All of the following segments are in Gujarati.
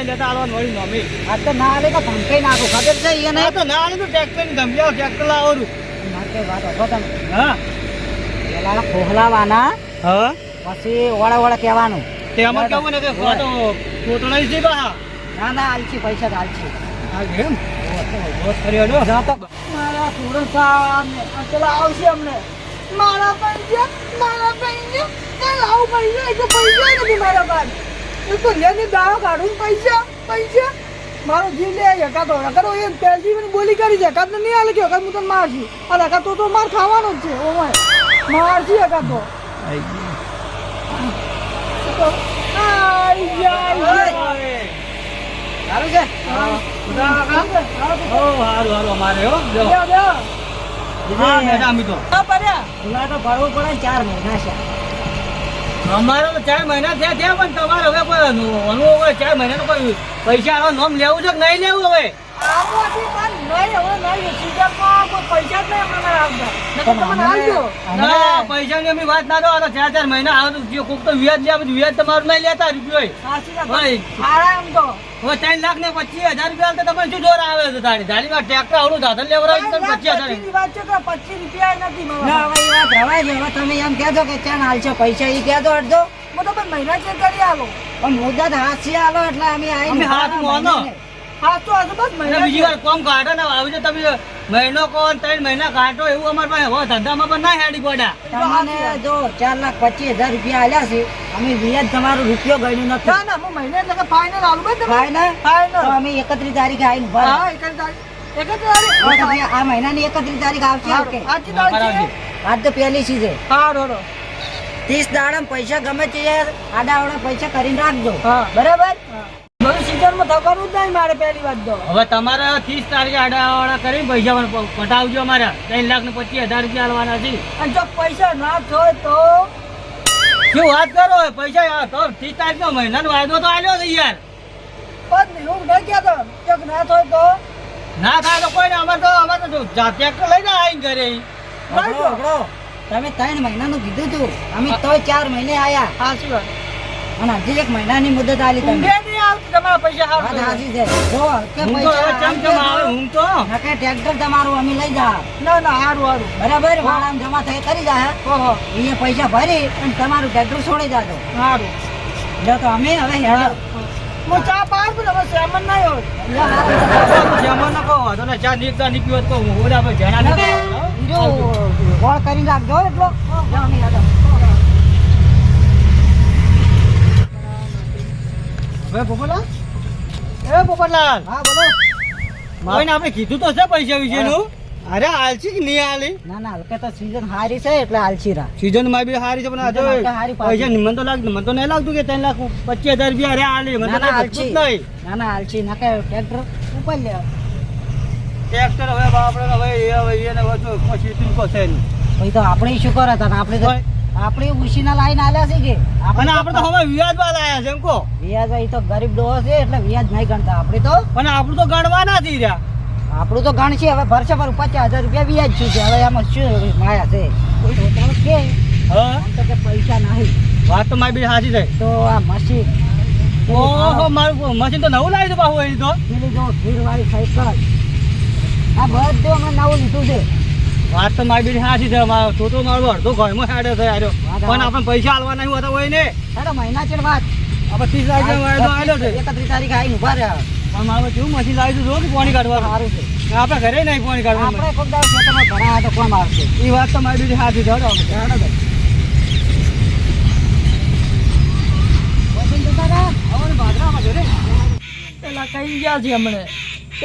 લેતા આલવાનું વળી નોમી આ તો ના આલે તો ધમકાઈ નાખો. ખબર છે ના તો ના આલે તો ટ્રેક્ટરની ધમકી ટ્રેક્ટર લાવો મારે વાત હંભળો તમે હા. પેલા ખોહલાવાના હા. પછી ઓળા ઓળા કહેવાનું. તે અમારે કેવું ને કે છે બા ના ના આલછી પૈસા બસ કર્યો જા તો મારા સુરત સાહેબને પેલા આવશે અમને. મારા પૈસા મારા પૈસા કાલ પૈસા એ તો પૈસા નથી મારા એ તો દાવા કાઢું પૈસા પૈસા. મારો જીવ લે એકાદો એકાદો એ પહેલી મને બોલી કરી છે. એકાદ નહીં હાલે કે એકાદ હું તને મારશું. અને એકાદ તો તો માર ખાવાનો જ છે એકાદ તો. સારું ઓ હારું હારું અમારે હો જો. લ્યો, લ્યો. હા મેડમ તો પડ્યા. તો ભરવું પડે ચાર મહિના છે. અમારે તો ચાર મહિના થયા થયા પણ તમારે હવે કોઈ અનુ હવે ચાર મહિનાનું કોઈ પૈસા નોમ લેવું છે કે નહીં લેવું હવે નહીં સીઝનમાં કોઈ પૈસા જ નહીં અમારે આવજો ના. પૈસાની અમે વાત ના દો તો ચાર ચાર મહિના આવે તો કોક તો વ્યાજ લે બધું વ્યાજ તમારું નહીં લેતા રૂપિયો ભાઈ. સારા એમ તો હવે ત્રણ લાખ ને પચીસ હજાર રૂપિયા તમે શું જોર આવે છે તારી? ટ્રેક્ટર આવડું સાધન લેવડાવી તમે પચીસ હજાર. છે રૂપિયા નથી હવે એ વાત રવાય છે હવે તમે એમ કહેજો કે હાલ છે પૈસા એ કહેજો અડધો. બધો પણ મહિના ચેક કરી આલો. પણ મુદ્દત હાથથી આલો એટલે અમે અમે આવીને હાથ મોનો. મહિને. તો બસ મહિના બીજી વાર કોમ કાઢો ને આવી તમે મહિનો કોણ? ને ત્રણ મહિના કાઢો એવું અમારે પાસે હવે ધંધામાં પણ ના હેડી ગોડા તમને જો ચાર લાખ પચીસ હજાર રૂપિયા આલ્યા છે અમે વ્યાજ તમારો રૂપિયો ગણ્યું નથી. ના હું મહિને એટલે ફાઇનલ આલું ભાઈ ફાઇનલ ફાઇનલ અમે એકત્રીસ તારીખે આવીને ભરો. હા એક તારીખ. આ મહિનાની એકત્રીસ તારીખ આવશે આજ તો પહેલી સી છે હા રોડો ત્રીસ દાડા પૈસા ગમે તે આડા પૈસા કરીને રાખજો. હા. બરાબર? થવાનું જ નહીં મારે પહેલી વાત તો. હવે તમારે ત્રીસ તારીખે આડાવાળા કરી પૈસા પણ પટાવજો અમારા. ત્રણ લાખ ને પચીસ હજાર રૂપિયા આલવાના છે. અને જો પૈસા ના થાય તો? શું વાત કરો? પૈસા આ તો ત્રીસ તારીખ મહિનાનો વાયદો તો આવ્યો છે યાર. પણ હું નહીં કહેતો. કે ના થાય તો? ના થાય તો કોઈ ને અમારે તો અમારે તો જાતે લઈને આવીને ઘરે. તમે ત્રણ મહિનાનું કીધું તું. અમે તો ચાર મહિને આયા. હા શું અને હજી એક મહિનાની મુદત આલી તમે. તમારા પૈસા હારું સાચી છે. જો કે હું તો હવે પૈસા ચમ ચમ આવે હું તો. નકે ટ્રેક્ટર તમારું અમે લઈ જા ના ના હારું હારું. બરાબર? વાળામ જમા થઈ કરી જા ઓહો એ પૈસા ભરી અને તમારું ટ્રેક્ટર છોડી જાજો. હારું. જો તો અમે હવે હેડો. હું. ચા પાર પણ હવે સેમન ના હોય. જેમાં ન કહો તો ને ચા નીકળતા નીકળ્યો તો હું ઓલા પર જણા નકે નથી જો ગોળ કરી રાખજો એટલો. હવે પોપટલાલ એ પોપટલાલ હા બોલો. કોઈને આપણે કીધું તો છે પૈસા વિશેનું? અરે આલસી કે નહીં આલી ના ના હલકે તો સીઝન હારી છે એટલે આલસીરા સીઝનમાં બી સારી છે પણ તો પૈસા મને તો લાગતું મને તો નહીં લાગતું કે ત્રણ લાખ પચીસ હજાર રૂપિયા અરે આલી મને ના તો ના આલસી નહીં. ના ના આલસી નકે ટ્રેક્ટર ઉપર લે. ટ્રેક્ટર હવે આપણે હવે એ હવે એને વચ્ચે પછી તુલકો છે નહીં. તો આપણે શું કરે હતા આપણે તો. આપણે ઉશીના લાઈન આલ્યા છે કે? અને આપણે તો હવે વ્યાજમાં લાયા છે એમ કો વ્યાજ એ તો ગરીબ ડોહો છે એટલે વ્યાજ નહીં ગણતા. આપણે તો પણ આપણું તો ગણવા નથી રહ્યા. આપણું તો ગણશે. હવે ભરશે પર પચાસ હજાર રૂપિયા વ્યાજ શું છે. હવે આમાં શું માયા છે? તો કે. હા. તો કે પૈસા નહીં. વાત તો મારી બી સાચી છે. તો આ મશીન ઓહો મારું મશીન તો નવું લાવી દો બાહુ એ તો. પેલી જો ખીરવાળી સાયકલ. આ બધું અમે નવું લીધું છે. વાત તો મારી બી સાચી છે મારો છોટો મારો અડધો ઘરમાં હેડે છે આર્યો પણ આપણે પૈસા આલવા નહીં હોતા હોય ને. હેડો મહિના છે વાત. આપણે ત્રીસ વાયદો આલ્યો છે. એકત્રીસ તારીખ આવીને ઊભા રહ્યા. પણ મારે કેવું મશીન લાવી દીધું કે પાણી કાઢવાનું સારું છે. આપણે ઘરે નહીં પાણી કાઢવા આપણે કોક દાડો ખેતરમાં ભરાયા તો કોણ આવશે એ વાત તો મારી બીજી સાચી છે હડો. જો. પેલા કઈ ગયા છે હમણે.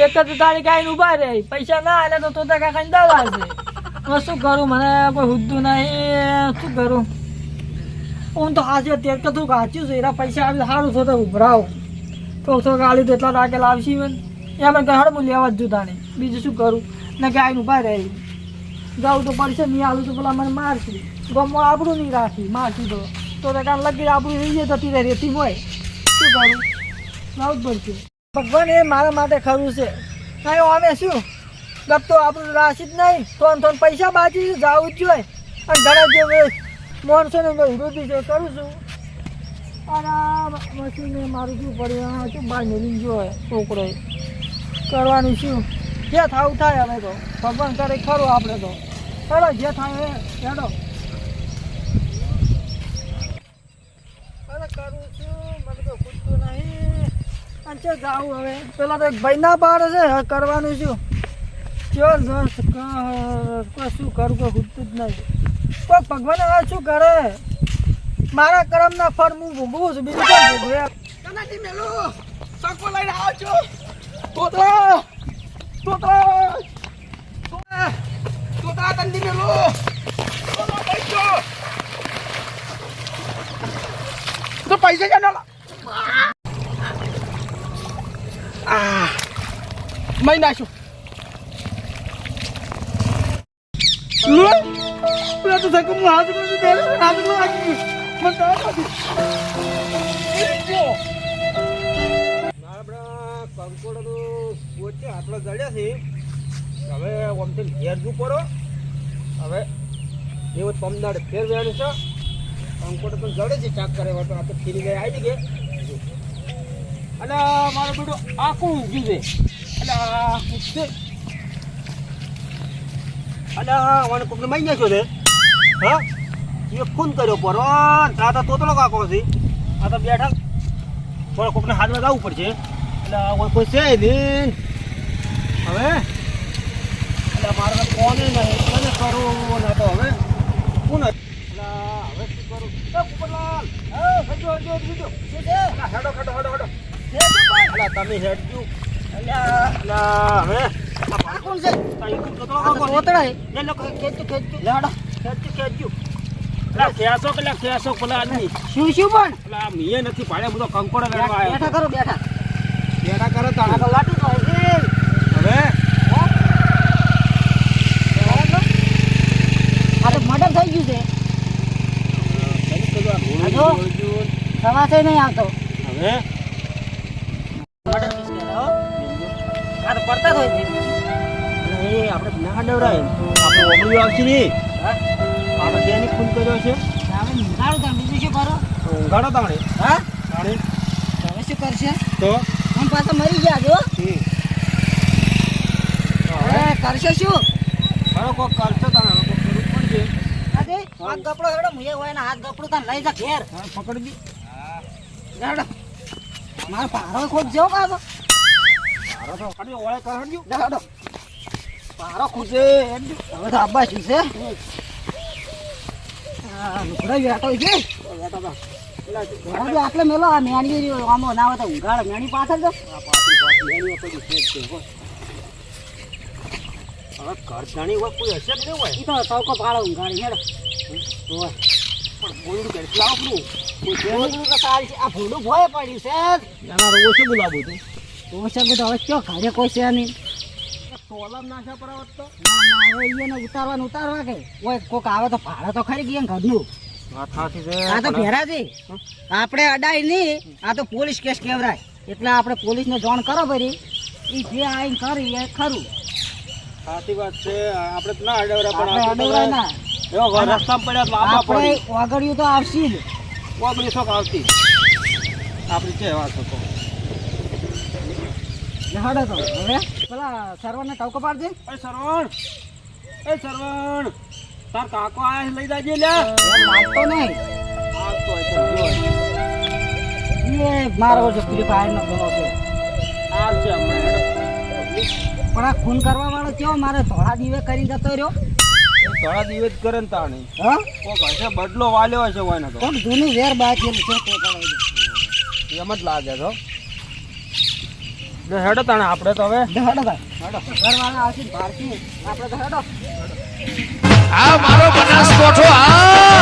એક જ તારીખ આવીને ઊભા રહે. પૈસા ના આલે તો તો કાકા દવા છે. શું કરું? મને કોઈ હુદ્દું નહીં. શું કરું? હું તો હાચી તે તો તું કાચ્યું છે. એના પૈસા આવી સારું થતો ઉભરાવ. તો તો ગાલી તો એટલા રાખેલા આવશે મને. એમ કે હળ હું લેવા જ જોતા નહીં. બીજું શું કરું? ને કે આવીને ઊભા રહે. જાઉં તો પડશે નહીં આલું તો પેલા મને મારશું. ગમો આપણું નહીં રાખી, મારશું તો. તો કાન લગી આપણું રહી જાય તો તીરે રેતી હોય. શું કરું? લાવું જ પડશે. ભગવાન એ મારા માટે ખરું છે. કાંઈ અમે શું? ગપતો આપણું રાશિ જ નહીં. થોન થોન પૈસા બાજી જવું જ જોઈએ. અને ઘણા જે માણસો ને વિરોધી છે કરું છું, અને મશીને મારું શું પડ્યું? શું બહાર મેલી ગયો છોકરો કરવાનું શું? જે થાવું થાય હવે તો. ભગવાન કરે ખરું આપણે તો. ચાલો જે થાય એ હેડો. કરું છું, મને તો ખૂટતું નહીં. અને છે, જાવું હવે. પેલા તો એક ભાઈ ના પાડે છે કરવાનું શું? ચલ દોસ્ત ક- કોઈ શું કરું કોઈ ખૂટતું નહીં. કોઈ ભગવાન હવે શું કરે? મારા કરમના ફળ હું ભોગવું છું, બીજું કોઈ ભોગવે સકો લઈને આવો છો. તોતરા તોતરા તોતરા તંદી મેલો. પૈસો તો પૈસા છે ના આ મઈ નાશું હું હાથમાં દે હાથમાં લાગી મને તો નથી પોચે આટલો જડ્યા છે. હવે ઓમથી ઘેર પમદાડ ફેર વેણ છે. કંકોડ તો જડે છે ચાક કરે તો આ ફીરી ગયા આવી ગઈ. અને મારો બેટો આખું ઊંઘ્યું છે. એટલે આ અને મને કોકને મારી નાખ્યો છે. એ ફોન કર્યો પર. આ તો તોતલો કાકો આ તો બેઠા. પણ કોકને હાથમાં જવું પડશે. એટલે કોઈ છે નહીં. હવે? એટલે મારે તો ફોન નહીં. તો હવે? કોણ એટલે હવે શું કરું? કુપરલાલ હજો હજો હજો હેડો હેડો હેડો. હેડો તમે હવે? કોણ છે? તોતડા લે, લે, ખેંચજો. લે, ખેંચો કે લે, ખેંચો પેલા આદમી. શું શું પણ મીએ નથી પાડ્યા, બધો કંકોડો કરો બેઠા બેઠા કરો તાણે. લાટુ તો હવે તો મર્ડર થઈ ગયું છે. સવાસે નહીં આવતો હવે એ આપણે ઓગળ્યું આવશે ને હા? આપણે ત્યાંની ખૂન કર્યો છે? નિકાળું તમે બીજું શું કરો? ઊંઘાડો તાણે. હા? તાણે. હવે શું કરશે? તો? આમ પાછા મરી ગયા જો. હવે? કરશે શું? મારો કોક કરશે તાણે હવે કોક કરવું છે. આજે આ ગપડો હેડો મુએ હોય ને હાથ ગપડો તને લઈ જા ઘેર. પકડી દી. હેડો. મારો પારો ખોટ જેવો પાછો. તારો તો ઓળે કરડજો હેડો. પારો ખૂટે હવે તો આબ્બા શું છે. આ લુગડા બેઠો છે. બેઠા તા ઘણા આટલે મેલો આ મેણી આમો ના હોય તો ઊંઘાડ. મેણી પાછળ તો. છે. હવે ઘર જાણી હોય કોઈ હશે જ નહીં હોય. ઈ તો તવકો પાડો ઊંઘાડી હેડો. પણ બોલડું ઘેર લાવો પેલું કોઈ છે નહીં? ભોંડું તો તારી છે. આ ભોંડું ભોય પડ્યું છે એના તો બોલાવું તું. તો શકું હવે ચો ઘરે કોઈ છે નહીં. ટોલામ નાશા પરાવત તો? ના ના હવે એને ઉતારવાનું ઉતારવા કે. ઓય કોક આવે તો ભાડે તો ખરી ગયા ઘરનું. સાચી આ તો ભેરા છે આપણે અડાય નહીં આ તો પોલીસ કેસ કેવરાય. એટલે આપણે પોલીસને જોણ કરો ભરી. એ જે આઈને કરી એ ખરું. સાચી વાત છે આપણે તો ના અડવરા પણ આપણે ના. એવો ઘર રસ્તામાં પડ્યા તો આપણે વાગડ્યું તો આવશે જ. ઓગણી શોખ આવતી. આપણી છે વાત તો. હડો તો હવે? પેલા સર્વરને ટવકો પાડજે. એ સરવણ એ સરવણ તાર કાકો આયા છે, લઈ જાજે લે મારતો નહીં. આવતો એ મારો જે ફ્રી ફાયર નો ગણો છે આવશે પણ આ ખૂન કરવા વાળો મારે ધોળા દીવે કરી જતો રહ્યો? ધોળા કરે ને તાણી. હા? કોક હશે બદલો વાલ્યો હશે તો. કોક જૂનું વેર બાકી છે તે એમ જ લાગે તો હેડો તાણે આપણે તો હવે. હડો ભાઈ હડો ઘરવાળા આવશે ભારતી આપણે તો હડો આ મારો બનાસકોઠો આ!